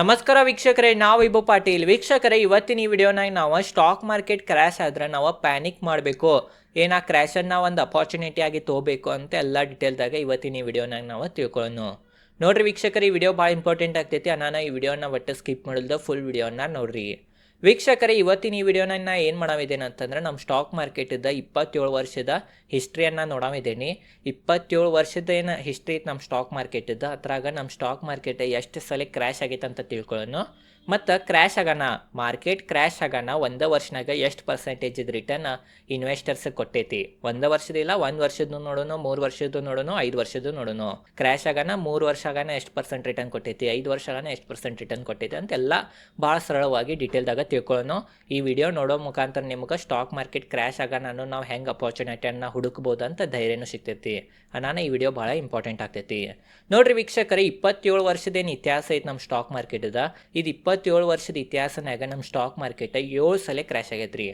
ನಮಸ್ಕಾರ ವೀಕ್ಷಕರೇ, ನಾವು ಇಬ್ಬ ಪಾಟೀಲ್. ವೀಕ್ಷಕರೇ, ಇವತ್ತಿನ ಈ ವಿಡಿಯೋನಾಗ ನಾವು ಸ್ಟಾಕ್ ಮಾರ್ಕೆಟ್ ಕ್ರ್ಯಾಶ್ ಆದ್ರೆ ನಾವು ಪ್ಯಾನಿಕ್ ಮಾಡಬೇಕು. ಏನು ಆ ಕ್ರ್ಯಾಶನ್ನು ಒಂದು ಅಪೋರ್ಚುನಿಟಿ ಆಗಿ ತೊಗೋಬೇಕು ಅಂತ ಎಲ್ಲ ಡೀಟೇಲ್ದಾಗ ಇವತ್ತಿನ ಈ ವಿಡಿಯೋನಾಗ ನಾವು ತಿಳ್ಕೊಳ್ಳೋಣ. ನೋಡ್ರಿ ವೀಕ್ಷಕರೇ, ಈ ವಿಡಿಯೋ ಭಾಳ ಇಂಪಾರ್ಟೆಂಟ್ ಆಗ್ತೈತಿ. ನಾನು ಈ ವಿಡಿಯೋನ ಒಟ್ಟು ಸ್ಕಿಪ್ ಮಾಡಲ್ದ ಫುಲ್ ವಿಡಿಯೋನ ನೋಡ್ರಿ. ವೀಕ್ಷಕರೇ, ಇವತ್ತಿನ ಈ ವಿಡಿಯೋನ ಏನು ಮಾಡಾವಿದ್ದೇನೆ ಅಂತಂದ್ರೆ ನಮ್ಮ ಸ್ಟಾಕ್ ಮಾರ್ಕೆಟಿದ್ದ ಇಪ್ಪತ್ತೇಳು ವರ್ಷದ ಹಿಸ್ಟ್ರಿಯನ್ನು ನೋಡಾವಿದ್ದೀನಿ ಇಪ್ಪತ್ತೇಳು ವರ್ಷದ ಏನು ಹಿಸ್ಟ್ರಿ ಐತೆ ನಮ್ಮ ಸ್ಟಾಕ್ ಮಾರ್ಕೆಟಿದ್ದ ಅದ್ರಾಗ ನಮ್ಮ ಸ್ಟಾಕ್ ಮಾರ್ಕೆಟ್ ಎಷ್ಟು ಸಲ ಕ್ರ್ಯಾಶ್ ಆಗೈತೆ ಅಂತ ತಿಳ್ಕೊಳ್ಳೋಣ ಮತ್ತು ಕ್ರ್ಯಾಶ್ ಆಗೋಣ ಮಾರ್ಕೆಟ್ ಕ್ರ್ಯಾಶ್ ಆಗೋಣ, ಒಂದು ವರ್ಷನಾಗ ಎಷ್ಟು ಪರ್ಸೆಂಟೇಜ್ ರಿಟರ್ನ್ ಇನ್ವೆಸ್ಟರ್ಸ್ ಕೊಟ್ಟೈತಿ? ಒಂದು ವರ್ಷದಿಲ್ಲ ಒಂದು ವರ್ಷದ್ದು ನೋಡೋಣ ಮೂರು ವರ್ಷದ್ದು ನೋಡೋಣ ಐದು ವರ್ಷದ್ದು ನೋಡೋಣ ಕ್ರ್ಯಾಶ್ ಆಗೋಣ, ಮೂರು ವರ್ಷ ಆಗೋಣ ಎಷ್ಟು ಪರ್ಸೆಂಟ್ ರಿಟರ್ನ್ ಕೊಟ್ಟೈತಿ? ಐದು ವರ್ಷ ಆಗೋಣ ಎಷ್ಟು ಪರ್ಸೆಂಟ್ ರಿಟರ್ನ್ ಕೊಟ್ಟೈತಿ ಅಂತೆಲ್ಲ ಭಾಳ ಸರಳವಾಗಿ ಡೀಟೇಲ್ದಾಗ ತಿಳ್ಕೊಳ್ಳೋಣ ಈ ವಿಡಿಯೋ ನೋಡೋ ಮುಖಾಂತರ ನಿಮ್ಗೆ ಸ್ಟಾಕ್ ಮಾರ್ಕೆಟ್ ಕ್ರ್ಯಾಶ್ ಆಗೋಣ ನಾವು ಹೆಂಗೆ ಅಪಾರ್ಚುನಿಟಿಯನ್ನು ಹುಡುಕ್ಬೋದು ಅಂತ ಧೈರ್ಯನೂ ಸಿಗ್ತೈತಿ. ನಾನು ಈ ವಿಡಿಯೋ ಭಾಳ ಇಂಪಾರ್ಟೆಂಟ್ ಆಗ್ತೈತಿ. ನೋಡ್ರಿ ವೀಕ್ಷಕರೇ, ಇಪ್ಪತ್ತೇಳು ವರ್ಷದೇನು ಇತಿಹಾಸ ಐತೆ ನಮ್ಮ ಸ್ಟಾಕ್ ಮಾರ್ಕೆಟದ ಇದು ಇಪ್ಪತ್ತೇಳು ವರ್ಷದ ಇತಿಹಾಸನಾಗ ನಮ್ಮ ಸ್ಟಾಕ್ ಮಾರ್ಕೆಟ್ ಏಳು ಸಲ ಕ್ರ್ಯಾಶ್ ಆಗೈತ್ರಿ.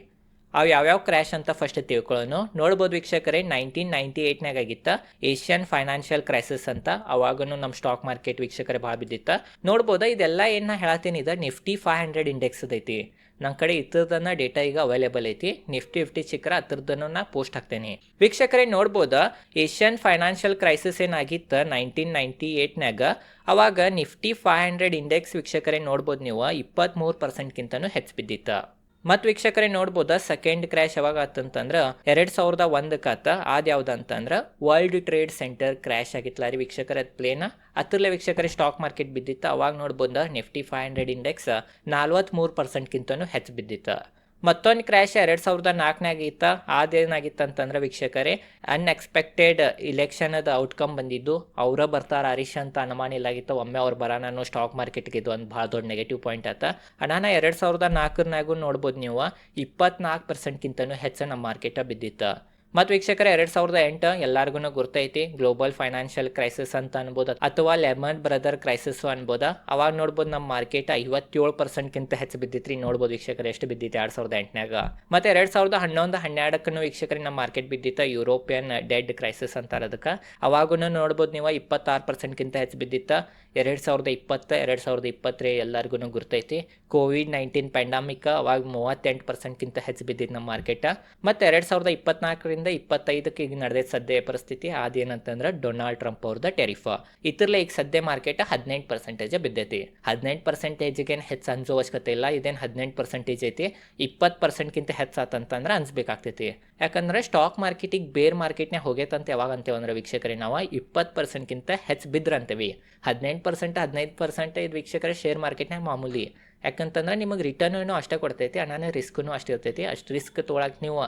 ಅವು ಯಾವ್ಯಾವ ಕ್ರ್ಯಾಶ್ ಅಂತ ಫಸ್ಟ್ ತಿಳ್ಕೊಳ್ಳೋನು ನೋಡ್ಬೋದು ವೀಕ್ಷಕರೇ ನೈನ್ಟೀನ್ ನೈಂಟಿ ಏಯ್ಟ್ನಾಗ ಆಗಿತ್ತ ಏಷ್ಯನ್ ಫೈನಾನ್ಷಿಯಲ್ ಕ್ರೈಸಿಸ್ ಅಂತ. ಅವಾಗೂ ನಮ್ಮ ಸ್ಟಾಕ್ ಮಾರ್ಕೆಟ್ ವೀಕ್ಷಕರೇ ಭಾಳ ಬಿದ್ದಿತ್ತ. ನೋಡ್ಬೋದಾ, ಇದೆಲ್ಲ ಏನು ಹೇಳತ್ತೀನಿ ನಿಫ್ಟಿ ಫೈವ್ ಹಂಡ್ರೆಡ್ ಇಂಡೆಕ್ಸ್ ಐತಿ ನನ್ನ ಕಡೆ ಇತ್ತದನ್ನ ಡೇಟಾ ಈಗ ಅವೈಲೇಬಲ್ ಐತಿ. ನಿಫ್ಟಿ ಫಿಫ್ಟಿ ಚಿಕ್ಕರ ಹತ್ರದನ್ನು ನಾ ಪೋಸ್ಟ್ ಹಾಕ್ತೇನೆ. ವೀಕ್ಷಕರೇ, ನೋಡ್ಬೋದು? ಏಷ್ಯನ್ ಫೈನಾನ್ಷಿಯಲ್ ಕ್ರೈಸಿಸ್ ಏನಾಗಿತ್ತು? ನೈನ್ಟೀನ್ ನೈಂಟಿ ಏಯ್ಟ್ನಾಗ ಅವಾಗ ನಿಫ್ಟಿ ಫೈವ್ ಹಂಡ್ರೆಡ್ ಇಂಡೆಕ್ಸ್ ವೀಕ್ಷಕರೇ, ನೋಡ್ಬೋದು ನೀವು. ಇಪ್ಪತ್ತ್ಮೂರು ಪರ್ಸೆಂಟ್ಗಿಂತನೂ ಹೆಚ್ಚು ಬಿದ್ದಿತ್ತು. ಮತ್ತು ವೀಕ್ಷಕರೇ ನೋಡ್ಬೋದ? ಸೆಕೆಂಡ್ ಕ್ರ್ಯಾಶ್ ಯಾವಾಗ ಆತಂತಂದ್ರೆ ಎರಡು ಸಾವಿರದ ಒಂದಕ್ಕಾತ ಯಾವ್ದು ಅಂತಂದ್ರೆ ವರ್ಲ್ಡ್ ಟ್ರೇಡ್ ಸೆಂಟರ್ ಕ್ರ್ಯಾಶ್ ಆಗಿತ್ತಲ್ಲ ರೀ ವೀಕ್ಷಕರ ಪ್ಲೇನ ಹತ್ತಿರಲೇ ವೀಕ್ಷಕರೇ ಸ್ಟಾಕ್ ಮಾರ್ಕೆಟ್ ಬಿದ್ದಿತ್ತು. ಅವಾಗ ನೋಡ್ಬೋದ? ನಿಫ್ಟಿ ಫೈವ್ ಹಂಡ್ರೆಡ್ ಇಂಡೆಕ್ಸ್ ನಲ್ವತ್ತ್ಮೂರು ಪರ್ಸೆಂಟ್ಗಿಂತನೂ ಹೆಚ್ಚು ಬಿದ್ದಿತ್ತು. ಮತ್ತೊಂದು ಕ್ರ್ಯಾಶ್ ಎರಡು ಸಾವಿರದ ನಾಲ್ಕನಾಗ ಇತ್ತ ಅದೇನಾಗಿತ್ತು ಅಂತಂದ್ರೆ ವೀಕ್ಷಕರೇ ಅನ್ಎಕ್ಸ್ಪೆಕ್ಟೆಡ್ ಇಲೆಕ್ಷನದ ಔಟ್ಕಮ್ ಬಂದಿದ್ದು. ಅವರ ಬರ್ತಾರ ಹರೀಶ್ ಅಂತ ಅನುಮಾನ ಇಲ್ಲಾಗಿತ್ತು. ಒಮ್ಮೆ ಅವ್ರು ಬರೋಣ ಸ್ಟಾಕ್ ಮಾರ್ಕೆಟ್ಗೆ ಇದು ಒಂದು ಭಾಳ ದೊಡ್ಡ ನೆಗೆಟಿವ್ ಪಾಯಿಂಟ್ ಆತ. ಅನಾನ ಎರಡು ಸಾವಿರದ ನಾಲ್ಕರನಾಗೂ ನೋಡ್ಬೋದು ನೀವು. ಇಪ್ಪತ್ನಾಲ್ಕು ಪರ್ಸೆಂಟ್ಗಿಂತನೂ ಹೆಚ್ಚು ನಮ್ಮ ಮಾರ್ಕೆಟ ಬಿದ್ದಿತ್ತು. ಮತ್ತು ವೀಕ್ಷಕರ, ಎರಡು ಸಾವಿರದ ಎಂಟು ಎಲ್ಲಾರ್ಗುನು ಗುರ್ತೈತಿ. ಗ್ಲೋಬಲ್ ಫೈನಾನ್ಷಿಯಲ್ ಕ್ರೈಸಿಸ್ ಅಂತ ಅನ್ಬೋದು. ಅಥವಾ ಲೆಮನ್ ಬ್ರದರ್ ಕ್ರೈಸಿಸ್ ಅನ್ಬೋದ. ಅವಾಗ ನೋಡ್ಬೋದು ನಮ್ಮ ಮಾರ್ಕೆಟ್ ಐವತ್ತೇಳು ಪರ್ಸೆಂಟ್ಗಿಂತ ಹೆಚ್ಚು ಬಿದ್ದಿತ್ರಿ. ನೋಡ್ಬೋದು ವೀಕ್ಷಕರ, ಎಷ್ಟು ಬಿದ್ದಿತ್ತು ಎರಡು ಸಾವಿರದ ಎಂಟನಾಗ ಮತ್ತು ಎರಡು ಸಾವಿರದ ಹನ್ನೊಂದು ಹನ್ನೆರಡಕ್ಕೂ ವೀಕ್ಷಕರಿಗೆ ನಮ್ಮ ಮಾರ್ಕೆಟ್ ಬಿದ್ದಿತ್ತು ಯುರೋಪಿಯನ್ ಡೆಡ್ ಕ್ರೈಸಿಸ್ ಅಂತ ಅದಕ್ಕೆ ಅವಾಗೂ ನೋಡ್ಬೋದು ನೀವು ಇಪ್ಪತ್ತಾರು ಪರ್ಸೆಂಟ್ಗಿಂತ ಹೆಚ್ಚು ಬಿದ್ದಿತ್ತು ಎರಡು ಸಾವಿರದ ಇಪ್ಪತ್ತು, ಎರಡು ಸಾವಿರದ ಇಪ್ಪತ್ತರೇ ಎಲ್ಲರಿಗೂ ಗುರ್ತೈತಿ. ಕೋವಿಡ್ ನೈನ್ಟೀನ್ ಪ್ಯಾಂಡಮಿಕ್ ಅವಾಗ ಮೂವತ್ತೆಂಟು ಪರ್ಸೆಂಟ್ಗಿಂತ ಹೆಚ್ಚು ಬಿದ್ದಿತ್ತು ನಮ್ಮ ಮಾರ್ಕೆಟ್. ಮತ್ತು ಎರಡು ಸಾವಿರದ ಇಪ್ಪತ್ನಾಲ್ಕರಿಂದ ಇಪ್ಪತ್ತೈದಕ್ಕೆ ಈಗ ನಡೆದ ಸದ್ಯ ಪರಿಸ್ಥಿತಿ ಅದೇನಂತಂದ್ರೆ ಡೊನಾಲ್ಡ್ ಟ್ರಂಪ್ ಅವ್ರದ ಟೆರಿಫ ಇದ್ರಲ್ಲೇ ಈಗ ಸದ್ಯ ಮಾರ್ಕೆಟ್ ಹದಿನೆಂಟು ಪರ್ಸೆಂಟೇಜ್ ಬಿದ್ದೈತಿ. ಹದಿನೆಂಟು ಪರ್ಸೆಂಟೇಜ್ಗೆ ಏನು ಹೆಚ್ಚು ಅಂಜೋ ಅವಶ್ಯಕತೆ ಇಲ್ಲ, ಇದೇನು ಹದಿನೆಂಟು ಪರ್ಸೆಂಟೇಜ್ ಐತಿ, ಇಪ್ಪತ್ತು ಪರ್ಸೆಂಟ್ಗಿಂತ ಹೆಚ್ಚು ಆತಂತಂದ್ರೆ ಅನ್ಸ್ಬೇಕಾಗ್ತೈತಿ ಯಾಕಂದ್ರೆ ಸ್ಟಾಕ್ ಮಾರ್ಕೆಟಿಗೆ ಬೇರ್ ಮಾರ್ಕೆಟ್ನಾಗ ಹೋಗೈತಂತ ಯಾವಾಗ ಅಂತೇವೆ ಅಂದ್ರೆ ವೀಕ್ಷಕರೇ, ನಾವು ಇಪ್ಪತ್ತು ಪರ್ಸೆಂಟ್ಗಿಂತ ಹೆಚ್ಚು ಬಿದ್ರ ಅಂತೀವಿ ಹದಿನೆಂಟು ಪರ್ಸೆಂಟ್ ಹದಿನೈದು ಪರ್ಸೆಂಟ್ ಇದು ವೀಕ್ಷಕರ ಶೇರ್ ಮಾರ್ಕೆಟ್ನಾಗ ಮಾಮೂಲಿ. ಯಾಕಂತಂದ್ರೆ ನಿಮಗೆ ರಿಟರ್ನು ಅಷ್ಟೇ ಕೊಡ್ತೈತಿ ಅನಾನೇ ರಿಸ್ಕ್ನೂ ಅಷ್ಟೇ ಇರ್ತೈತಿ. ಅಷ್ಟು ರಿಸ್ಕ್ ತೊಗೊಳಕ್ಕೆ ನೀವು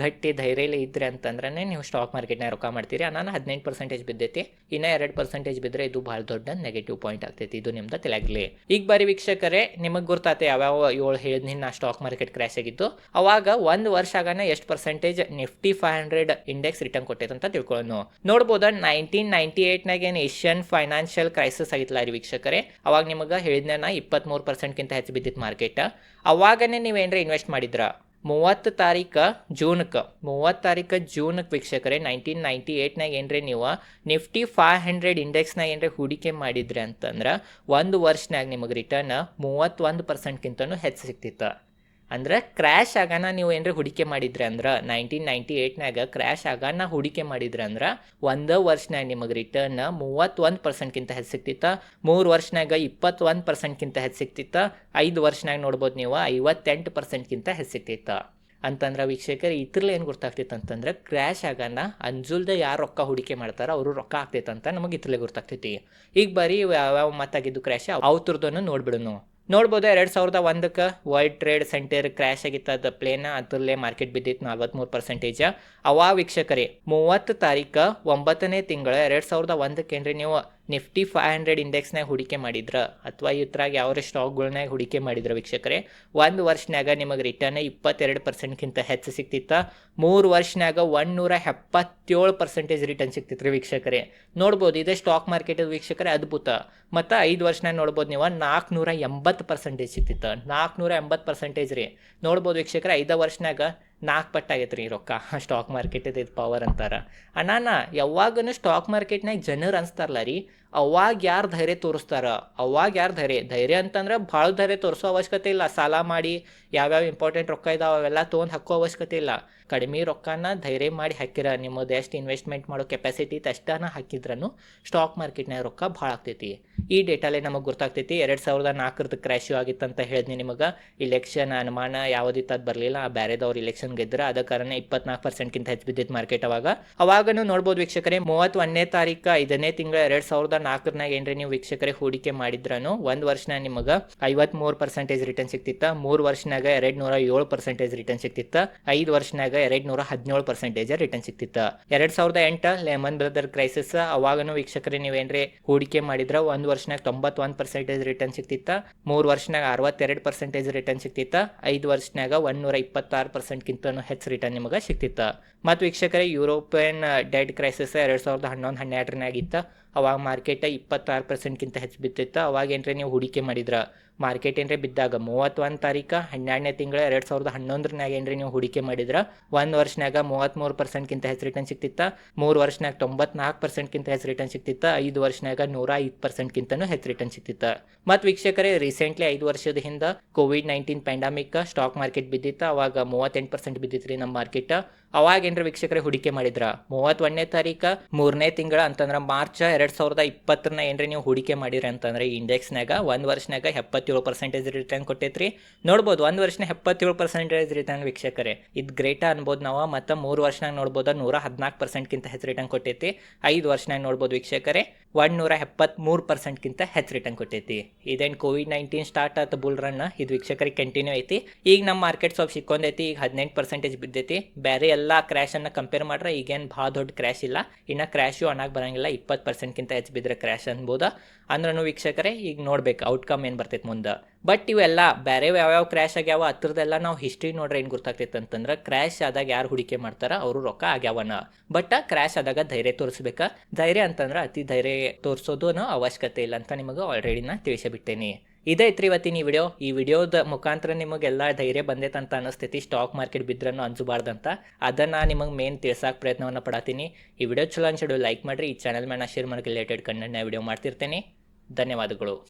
ಗಟ್ಟಿ ಧೈರ್ಯಲಿ ಇದ್ರೆ ಅಂತಂದ್ರೆ ನೀವು ಸ್ಟಾಕ್ ಮಾರ್ಕೆಟ್ನಾಗ ರೊಕ್ಕ ಮಾಡ್ತೀರಿ. ಅಣ್ಣನ ಹದಿನೆಂಟು ಪರ್ಸೆಂಟೇಜ್ ಬಿದ್ದೈತಿ. ಇನ್ನ ಎರಡು ಪರ್ಸೆಂಟೇಜ್ ಬಿದ್ದರೆ ಇದು ಭಾಳ ದೊಡ್ಡ ನೆಗೆಟಿವ್ ಪಾಯಿಂಟ್ ಆಗ್ತೈತಿ. ಇದು ನಿಮ್ದು ತಲೆಯಾಗಲಿ ಈಗ ಬಾರಿ ವೀಕ್ಷಕರೇ, ನಿಮಗೆ ಗುರ್ತಾತೆ ಯಾವ್ಯಾವ ಏಳು ಹೇಳಿದ್ನಿನ್ನ ಸ್ಟಾಕ್ ಮಾರ್ಕೆಟ್ ಕ್ರ್ಯಾಶ್ ಆಗಿದ್ದು. ಅವಾಗ ಒಂದು ವರ್ಷ ಆಗಾನ ಎಷ್ಟು percentage Nifty five hundred index return ಕೊಟ್ಟೈತೆ ಅಂತ ತಿಳ್ಕೊಳ್ಳೋಣ ನೋಡ್ಬೋದ ನೈನ್ಟೀನ್ ನೈಂಟಿ ಏಯ್ಟ್ನಾಗ ಏನು ಏಷ್ಯನ್ ಫೈನಾನ್ಷಿಯಲ್ ಕ್ರೈಸಿಸ್ ಆಗಿತ್ತಲ್ಲ ರೀ ವೀಕ್ಷಕರೇ. ಅವಾಗ ನಿಮಗೆ ಹೇಳಿದ್ನ ಇಪ್ಪತ್ತ್ಮೂರು ಪರ್ಸೆಂಟ್ಗಿಂತ ಹೆಚ್ಚು ಬಿದ್ದಿತ್ತು ಮಾರ್ಕೆಟ್ ಅವಾಗನೇ ನೀವೇನ್ರ ಇನ್ವೆಸ್ಟ್ ಮಾಡಿದ್ರ? ಮೂವತ್ತು ತಾರೀಕು ಜೂನ್ಕ್ಕೆ ಮೂವತ್ತು ತಾರೀಕು ಜೂನ್ಕ್ಕೆ ವೀಕ್ಷಕರೇ ನೈನ್ಟೀನ್ ನೈಂಟಿ ಏಯ್ಟ್ನಾಗ ಏನ್ರಿ ನೀವು ನಿಫ್ಟಿ ಫೈವ್ ಹಂಡ್ರೆಡ್ ಇಂಡೆಕ್ಸ್ನಾಗ ಏನರ ಹೂಡಿಕೆ ಮಾಡಿದ್ರಿ ಅಂತಂದ್ರೆ, ಒಂದು ವರ್ಷನಾಗ ನಿಮಗೆ ರಿಟರ್ನ್ ಮೂವತ್ತೊಂದು ಪರ್ಸೆಂಟ್ಗಿಂತನೂ ಹೆಚ್ಚು ಸಿಕ್ತಿತ್ತು ಅಂದ್ರೆ ಕ್ರ್ಯಾಶ್ ಆಗಾನ ನೀವು ಏನ್ರಿ ಹೂಡಿಕೆ ಮಾಡಿದ್ರಿ ಅಂದ್ರೆ ನೈನ್ಟೀನ್ ನೈಂಟಿ ಏಯ್ಟ್ನಾಗ ಕ್ರ್ಯಾಶ್ ಆಗಾನ ಹೂಡಿಕೆ ಮಾಡಿದ್ರಿ ಅಂದ್ರೆ ಒಂದು ವರ್ಷನಾಗ ನಿಮಗೆ ರಿಟರ್ನ್ ಮೂವತ್ತೊಂದು ಪರ್ಸೆಂಟ್ಗಿಂತ ಹೆಚ್ಚು ಸಿಕ್ತಿತ್ತು ಮೂರು ವರ್ಷನಾಗ ಇಪ್ಪತ್ತೊಂದು ಪರ್ಸೆಂಟ್ಗಿಂತ ಹೆಚ್ಚು ಸಿಕ್ತಿತ್ತು ಐದು ವರ್ಷನಾಗ ನೋಡ್ಬೋದು ನೀವು ಐವತ್ತೆಂಟು ಪರ್ಸೆಂಟ್ಗಿಂತ ಹೆಚ್ಚು ಸಿಕ್ತಿತ್ತು ಅಂತಂದ್ರೆ ವೀಕ್ಷಕರು ಇದ್ರಲ್ಲಿ ಏನು ಗೊತ್ತಾಗ್ತಿತ್ತು ಅಂತಂದ್ರೆ ಕ್ರ್ಯಾಶ್ ಆಗಾನ ಅಂಜುಲ್ದ ಯಾರು ರೊಕ್ಕ ಹೂಡಿಕೆ ಮಾಡ್ತಾರೋ ಅವರು ರೊಕ್ಕ ಆಗ್ತೈತೆ ಅಂತ ನಮಗೆ ಇದ್ರಲ್ಲೇ ಗೊತ್ತಾಗ್ತೈತಿ ಈಗ ಬರೀ ಯಾವ್ಯಾವ ಮತ್ತಾಗಿದ್ದು ಕ್ರ್ಯಾಶ್ ಅವ್ರದ್ದನ್ನು ನೋಡ್ಬಿಡೋನು ನೋಡ್ಬೋದು ಎರಡು ಸಾವಿರದ ಒಂದಕ್ಕೆ ವರ್ಲ್ಡ್ ಟ್ರೇಡ್ ಸೆಂಟರ್ ಕ್ರ್ಯಾಶ್ ಆಗಿತ್ತು ಅದು ಪ್ಲೇನ ಅದರಲ್ಲೇ ಮಾರ್ಕೆಟ್ ಬಿದ್ದಿತ್ತು ನಲ್ವತ್ತ್ಮೂರು ಪರ್ಸೆಂಟೇಜ್ ಅವಾ ವೀಕ್ಷಕರೇ, ಮೂವತ್ತು ತಾರೀಕು ಒಂಬತ್ತನೇ ತಿಂಗಳ ಎರಡು ಸಾವಿರದ ಒಂದಕ್ಕೆ ಏನ್ರಿ ನೀವು ನಿಫ್ಟಿ ಫೈವ್ ಹಂಡ್ರೆಡ್ ಇಂಡೆಕ್ಸ್ನಾಗ ಹೂಡಿಕೆ ಮಾಡಿದ್ರ? ಅಥವಾ ಇದ್ರಾಗ ಯಾವ ಸ್ಟಾಕ್ಗಳ್ನಾಗ ಹೂಡಿಕೆ ಮಾಡಿದ್ರ ವೀಕ್ಷಕರೇ? ಒಂದು ವರ್ಷನಾಗ ನಿಮಗೆ ರಿಟರ್ನ್ ಇಪ್ಪತ್ತೆರಡು ಪರ್ಸೆಂಟ್ಗಿಂತ ಹೆಚ್ಚು ಸಿಕ್ತಿತ್ತ ಮೂರು ವರ್ಷನಾಗ ಒನ್ನೂರ ಎಪ್ಪತ್ತೇಳು ಪರ್ಸೆಂಟೇಜ್ ರಿಟರ್ನ್ ಸಿಕ್ತಿತ್ತು ವೀಕ್ಷಕರೇ. ನೋಡ್ಬೋದು ಇದೇ ಸ್ಟಾಕ್ ಮಾರ್ಕೆಟ್ ವೀಕ್ಷಕರೇ ಅದ್ಭುತ. ಮತ್ತು ಐದು ವರ್ಷನಾಗ ನೋಡ್ಬೋದು ನೀವು ನಾಲ್ಕುನೂರ ಎಂಬತ್ತು ಪರ್ಸೆಂಟೇಜ್ ಸಿಕ್ತಿತ್ತು ನಾಲ್ಕುನೂರ ಎಂಬತ್ತು ಪರ್ಸೆಂಟೇಜ್ ರೀ. ನೋಡ್ಬೋದು ವೀಕ್ಷಕರ ಐದು ವರ್ಷನಾಗ ನಾಲ್ಕು ಪಟ್ಟು ಆಗೈತೆ ರೀ ರೊಕ್ಕ ಸ್ಟಾಕ್ ಮಾರ್ಕೆಟ್ ಇದು ಪವರ್ ಅಂತಾರೆ. ಅಣ್ಣಾನ ಯಾವಾಗೂ ಸ್ಟಾಕ್ ಮಾರ್ಕೆಟ್ನಾಗ ಜನರು ಅನ್ಸ್ತಾರಲ್ಲ ರೀ. ಅವಾಗ ಯಾರು ಧೈರ್ಯ ತೋರಿಸ್ತಾರ? ಅವಾಗ ಯಾರು ಧೈರ್ಯ? ಧೈರ್ಯ ಅಂತಂದ್ರೆ ಭಾಳ ಧೈರ್ಯ ತೋರಿಸೋ ಅವಶ್ಯಕತೆ ಇಲ್ಲ. ಸಾಲ ಮಾಡಿ, ಯಾವ್ಯಾವ ಇಂಪಾರ್ಟೆಂಟ್ ರೊಕ್ಕ ಇದಾವೆ ಅವೆಲ್ಲ ತೊಗೊಂಡು ಹಾಕೋ ಅವಶ್ಯಕತೆ ಇಲ್ಲ. ಕಡಿಮೆ ರೊಕ್ಕನ ಧೈರ್ಯ ಮಾಡಿ ಹಾಕಿರ. ನಿಮ್ಮದು ಎಷ್ಟು ಇನ್ವೆಸ್ಟ್ಮೆಂಟ್ ಮಾಡೋ ಕೆಪಾಸಿಟಿ ಅಷ್ಟನ್ನು ಹಾಕಿದ್ರೂ ಸ್ಟಾಕ್ ಮಾರ್ಕೆಟ್ನಾಗ ರೊಕ್ಕ ಭಾಳ ಆಗ್ತೈತಿ. ಈ ಡೇಟಲ್ಲೇ ನಮಗೆ ಗೊತ್ತಾಗ್ತೈತಿ, ಎರಡು ಸಾವಿರದ ನಾಲ್ಕರದ್ದು ಕ್ರ್ಯಾಶು ಆಗಿತ್ತಂತ ಹೇಳಿದ್ನಿ ನಿಮಗೆ. ಇಲೆಕ್ಷನ್ ಅನುಮಾನ ಯಾವುದಿತ್ತು ಅದು ಬರಲಿಲ್ಲ. ಆ ಬ್ಯಾರೆದವ್ರು ಇಲೆಕ್ಷನ್ ಗೆದ್ರ ಅದ ಕಾರಣ ಇಪ್ಪತ್ನಾಲ್ಕು ಪರ್ಸೆಂಟ್ಗಿಂತ ಹೆಚ್ಚು ಬಿದ್ದಿತ್ತು ಮಾರ್ಕೆಟ್ ಅವಾಗ. ಅವಾಗನು ನೋಡ್ಬೋದು ವೀಕ್ಷಕರೇ, ಮೂವತ್ತೊಂದನೇ ತಾರೀಕು ಐದನೇ ತಿಂಗಳ ಎರಡ್ ಸಾವಿರದ ನಾಲ್ಕರನಾಗ ಏನ್ರಿ ನೀವು ವೀಕ್ಷಕರೇ ಹೂಡಿಕೆ ಮಾಡಿದ್ರನು? ಒಂದ್ ವರ್ಷನ ನಿಮಗೆ ಐವತ್ಮೂರು ಪರ್ಸೆಂಟೇಜ್ ರಿಟರ್ನ್ ಸಿಕ್ತಿತ್ತ, ಮೂರ್ ವರ್ಷನಾಗ ಎರಡ್ ನೂರ ಏಳು ಪರ್ಸೆಂಟೇಜ್ ರಿಟರ್ನ್ ಸಿಕ್ತಿತ್ತ, ಐದ್ ವರ್ಷನಾಗ ಎರಡ್ ನೂರ ಹದಿನೇಳು ಪರ್ಸೆಂಟೇಜ್ ರಿಟರ್ನ್ ಸಿಕ್ತಿತ್ತ. ಎರಡ್ ಸಾವಿರದ ಎಂಟ ಲೆಮನ್ ಬ್ರದರ್ ಕ್ರೈಸಿಸ್ ಅವಾಗನು ವೀಕ್ಷಕರೇ ನೀವೇನ್ರಿ ಹೂಡಿಕೆ ಮಾಡಿದ್ರ ಒಂದ್ ವರ್ಷನಾಗ ತೊಂಬತ್ತೊಂದು ಪರ್ಸೆಂಟೇಜ್ ರಿಟರ್ನ್ ಸಿಕ್ತಿತ್ತ, ಮೂರು ವರ್ಷನಾಗ ಅರವತ್ತೆರಡು ಪರ್ಸೆಂಟೇಜ್ ರಿಟರ್ನ್ ಸಿಕ್ತಿತ್ತ, ಐದು ವರ್ಷನಾಗ ಒಂದೂರ ಇಪ್ಪತ್ತಾರು ಪರ್ಸೆಂಟ್ಗಿಂತನೂ ಹೆಚ್ಚು ರಿಟರ್ನ್ ನಿಮಗೆ ಸಿಕ್ತಿತ್ತು. ಮತ್ತು ವೀಕ್ಷಕರೇ ಯುರೋಪಿಯನ್ ಡೆಡ್ ಕ್ರೈಸಿಸ್ ಎರಡು ಸಾವಿರದ ಹನ್ನೊಂದು ಇತ್ತ. ಅವಾಗ ಮಾರ್ಕೆಟ್ ಇಪ್ಪತ್ತಾರು ಪರ್ಸೆಂಟ್ಗಿಂತ ಹೆಚ್ಚು ಬಿತ್ತಿತ್ತು. ಅವಾಗ ಏನ್ರಿ ನೀವು ಹೂಡಿಕೆ ಮಾಡಿದ್ರ? ಮಾರ್ಕೆಟ್ ಏನ್ರಿ? ಬಿದ್ದಾಗ ಮೂವತ್ತೊಂದು ತಾರೀಕು, ಹನ್ನೆರಡನೇ ತಿಂಗಳ ಎರಡು ಸಾವಿರದ ಹನ್ನೊಂದರನಾಗ ಏನ್ರಿ ನೀವು ಹೂಡಿಕೆ ಮಾಡಿದ್ರ? ಒಂದ್ ವರ್ಷನಾಗ ಮೂವತ್ತ್ಮೂರು ಪರ್ಸೆಂಟ್ಗಿಂತ ಹೆಚ್ಚು ರಿಟರ್ನ್ ಸಿಕ್ತಿತ್ತ. ಮೂರು ವರ್ಷನಾಗ ತೊಂಬತ್ನಾಲ್ಕು ಪರ್ಸೆಂಟ್ಗಿಂತ ಹೆಚ್ಚು ರಿಟರ್ನ್ ಸಿಕ್ತಿತ್ತ. ಐದು ವರ್ಷನಾಗ ನೂರ ಐದು ಪರ್ಸೆಂಟ್ಗಿಂತನೂ ಹೆಚ್ಚು ರಿಟರ್ನ್ ಸಿಕ್ತಿತ್ತ. ಮತ್ತು ವೀಕ್ಷಕರೇ, ರೀಸೆಂಟ್ಲಿ ಐದು ವರ್ಷದ ಹಿಂದೆ Covid nineteen pandemic stock market ಬಿದ್ದಿತ್ತು. ಅವಾಗ ಮೂವತ್ತೆಂಟು ಪರ್ಸೆಂಟ್ ಬಿದ್ದಿತ್ತು ರೀ ನಮ್ಮ ಮಾರ್ಕೆಟ್. ಅವಾಗ ಏನ್ರ ವೀಕ್ಷಕರೇ ಹೂಡಿಕೆ ಮಾಡಿದ್ರ? ಮೂವತ್ತೊಂದನೇ ತಾರೀಕು, ಮೂರನೇ ತಿಂಗಳ ಅಂತಂದ್ರೆ ಮಾರ್ಚ್ ಎರಡು ಸಾವಿರದ ಇಪ್ಪತ್ತರನ್ನ ಏನ್ರಿ ನೀವು ಹೂಡಿಕೆ ಮಾಡಿರಿ ಅಂತಂದ್ರೆ ಇಂಡೆಕ್ಸ್ನಾಗ ಒಂದು ವರ್ಷನಾಗ ಎಪ್ಪತ್ತೇಳು ಪರ್ಸೆಂಟೇಜ್ ರಿಟರ್ನ್ ಕೊಟ್ಟೈತ್ರಿ. ನೋಡ್ಬೋದು, ಒಂದು ವರ್ಷನ ಎಪ್ಪತ್ತೇಳು ಪರ್ಸೆಂಟೇಜ್ ರಿಟರ್ನ್ ವೀಕ್ಷಕರೇ. ಇದು ಗ್ರೇಟ ಅನ್ಬೋದು ನಾವು, ಮತ್ತು ಮೂರು ವರ್ಷನಾಗ ನೋಡ್ಬೋದು ನೂರ ಹದಿನಾಲ್ಕು ಪರ್ಸೆಂಟ್ಗಿಂತ ಹೆಚ್ಚು ರಿಟರ್ನ್ ಕೊಟ್ಟೈತಿ ಐದು ವರ್ಷನಾಗ ನೋಡ್ಬೋದು ವೀಕ್ಷಕರೇ. ಒಂದು ನೂರ ಎಪ್ಪತ್ತ್ಮೂರು ಪರ್ಸೆಂಟ್ಗಿಂತ ಹೆಚ್ಚು ರಿಟರ್ನ್ ಕೊಟ್ಟೈತಿ ಇದೇನು ಕೋವಿಡ್ ನೈನ್ಟೀನ್ ಸ್ಟಾರ್ಟ್ ಆತ ಬುಲ್ ರನ್ ಇದು ವೀಕ್ಷಕರಿಗೆ ಕಂಟಿನ್ಯೂ ಐತಿ. ಈಗ ನಮ್ಮ ಮಾರ್ಕೆಟ್ ಸ್ವಲ್ಪ ಸಿಕ್ಕೊಂಡೈತಿ, ಈಗ ಹದಿನೆಂಟು ಪರ್ಸೆಂಟೇಜ್ ಬಿದ್ದೈತಿ. ಬೇರೆ ಎಲ್ಲ ಕ್ರ್ಯಾಶನ್ನು ಕಂಪೇರ್ ಮಾಡ್ರೆ ಈಗೇನು ಭಾಳ ದೊಡ್ಡ ಕ್ರ್ಯಾಶ್ ಇಲ್ಲ. ಇನ್ನು ಕ್ರ್ಯಾಶು ಅನ್ನಾಗ ಬರಂಗಿಲ್ಲ, ಇಪ್ಪತ್ತು ಪರ್ಸೆಂಟ್ಗಿಂತ ಹೆಚ್ಚು ಬಿದ್ದರೆ ಕ್ರ್ಯಾಶ್ ಅನ್ಬೋದು. ಅಂದ್ರೂ ವೀಕ್ಷಕರೇ, ಈಗ ನೋಡ್ಬೇಕು ಔಟ್ಕಮ್ ಏನು ಬರ್ತೈತೆ ಮುಂದೆ. ಬಟ್ ಇವೆಲ್ಲ ಬೇರೆ ಯಾವ್ಯಾವ ಕ್ರ್ಯಾಶ್ ಆಗ್ಯಾವ ಹತ್ರದೆಲ್ಲ ನಾವು ಹಿಸ್ಟ್ರಿ ನೋಡ್ರೆ ಏನು ಗೊತ್ತಾಗ್ತೈತೆ ಅಂತಂದ್ರೆ ಕ್ರ್ಯಾಶ್ ಆದಾಗ ಯಾರು ಹೂಡಿಕೆ ಮಾಡ್ತಾರ ಅವರು ರೊಕ್ಕ ಆಗ್ಯಾವನ. ಬಟ್ ಕ್ರ್ಯಾಶ್ ಆದಾಗ ಧೈರ್ಯ ತೋರಿಸ್ಬೇಕಾ. ಧೈರ್ಯ ಅಂತಂದ್ರೆ ಅತಿ ಧೈರ್ಯ ತೋರಿಸೋದು ಅವಶ್ಯಕತೆ ಇಲ್ಲ ಅಂತ ನಿಮಗೆ ಆಲ್ರೆಡಿ ನಾ ತಿಳಿಸಿಬಿಟ್ಟೇನಿ. ಇದೈತ್ರಿ ಇವತ್ತಿನ ಈ ವಿಡಿಯೋ ಈ ವಿಡಿಯೋದ ಮುಖಾಂತರ ನಿಮಗೆಲ್ಲ ಧೈರ್ಯ ಬಂದೈತೆ ಅಂತ ಅನಿಸ್ತೈತಿ ಸ್ಟಾಕ್ ಮಾರ್ಕೆಟ್ ಬಿದ್ರನ್ನು ಅಂಜಬಾರ್ದಂತ ಅದನ್ನು ನಿಮಗೆ ಮೇನ್ ತಿಳ್ಸಕ್ಕೆ ಪ್ರಯತ್ನವನ್ನು ಪಡತೀನಿ. ಈ ವಿಡಿಯೋ ಚಲೋ ಅನ್ಸಿಡು ಲೈಕ್ ಮಾಡಿರಿ. ಈ ಚಾನಲ್ ಮೇಲೆ ಶೇರ್ ಮಾಡೋಕೆ ರಿಲೇಟೆಡ್ ಕಂಟೆಂಟ್ನ ವಿಡಿಯೋ ಮಾಡ್ತಿರ್ತೇನೆ. ಧನ್ಯವಾದಗಳು.